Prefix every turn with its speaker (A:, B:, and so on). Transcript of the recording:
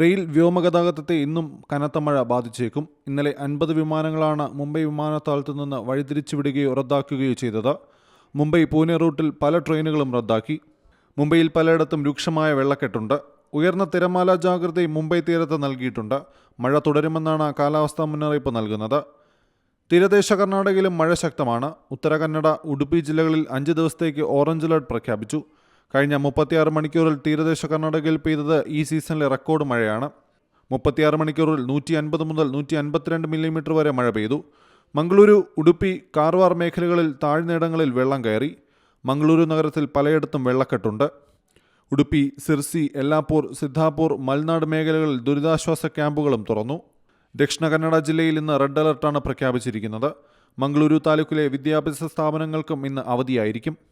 A: Rail വ്യോമഗതാഗതത്തെ ഇന്നും കനത്ത മഴ ബാധിച്ചേക്കും. ഇന്നലെ അൻപത് വിമാനങ്ങളാണ് മുംബൈ വിമാനത്താവളത്തിൽ നിന്ന് വഴിതിരിച്ചുവിടുകയോ റദ്ദാക്കുകയോ ചെയ്തത്. മുംബൈ പൂനെ റൂട്ടിൽ പല ട്രെയിനുകളും റദ്ദാക്കി. മുംബൈയിൽ പലയിടത്തും രൂക്ഷമായ വെള്ളക്കെട്ടുണ്ട്. ഉയർന്ന തിരമാല ജാഗ്രതയും മുംബൈ തീരത്ത് നൽകിയിട്ടുണ്ട്. മഴ തുടരുമെന്നാണ് കാലാവസ്ഥാ മുന്നറിയിപ്പ് നൽകുന്നത്. തീരദേശ കർണാടകയിലും മഴ ശക്തമാണ്. ഉത്തര കന്നഡ ഉടുപ്പി ജില്ലകളിൽ അഞ്ച് ദിവസത്തേക്ക് ഓറഞ്ച് അലർട്ട് പ്രഖ്യാപിച്ചു. കഴിഞ്ഞ മുപ്പത്തിയാറ് മണിക്കൂറിൽ തീരദേശ കർണാടകയിൽ പെയ്തത് ഈ സീസണിലെ റെക്കോർഡ് മഴയാണ്. മുപ്പത്തിയാറ് മണിക്കൂറിൽ നൂറ്റി അൻപത് മുതൽ നൂറ്റി അൻപത്തിരണ്ട് മില്ലിമീറ്റർ വരെ മഴ പെയ്തു. മംഗളൂരു ഉടുപ്പി കാർവാർ മേഖലകളിൽ താഴ്ന്നിടങ്ങളിൽ വെള്ളം കയറി. മംഗളൂരു നഗരത്തിൽ പലയിടത്തും വെള്ളക്കെട്ടുണ്ട്. ഉടുപ്പി സിർസി എല്ലാപ്പൂർ സിദ്ധാപൂർ മൽനാട് മേഖലകളിൽ ദുരിതാശ്വാസ ക്യാമ്പുകളും തുറന്നു. ദക്ഷിണ കന്നഡ ജില്ലയിൽ ഇന്ന് റെഡ് അലർട്ടാണ് പ്രഖ്യാപിച്ചിരിക്കുന്നത്. മംഗളൂരു താലൂക്കിലെ വിദ്യാഭ്യാസ സ്ഥാപനങ്ങൾക്കും ഇന്ന് അവധിയായിരിക്കും.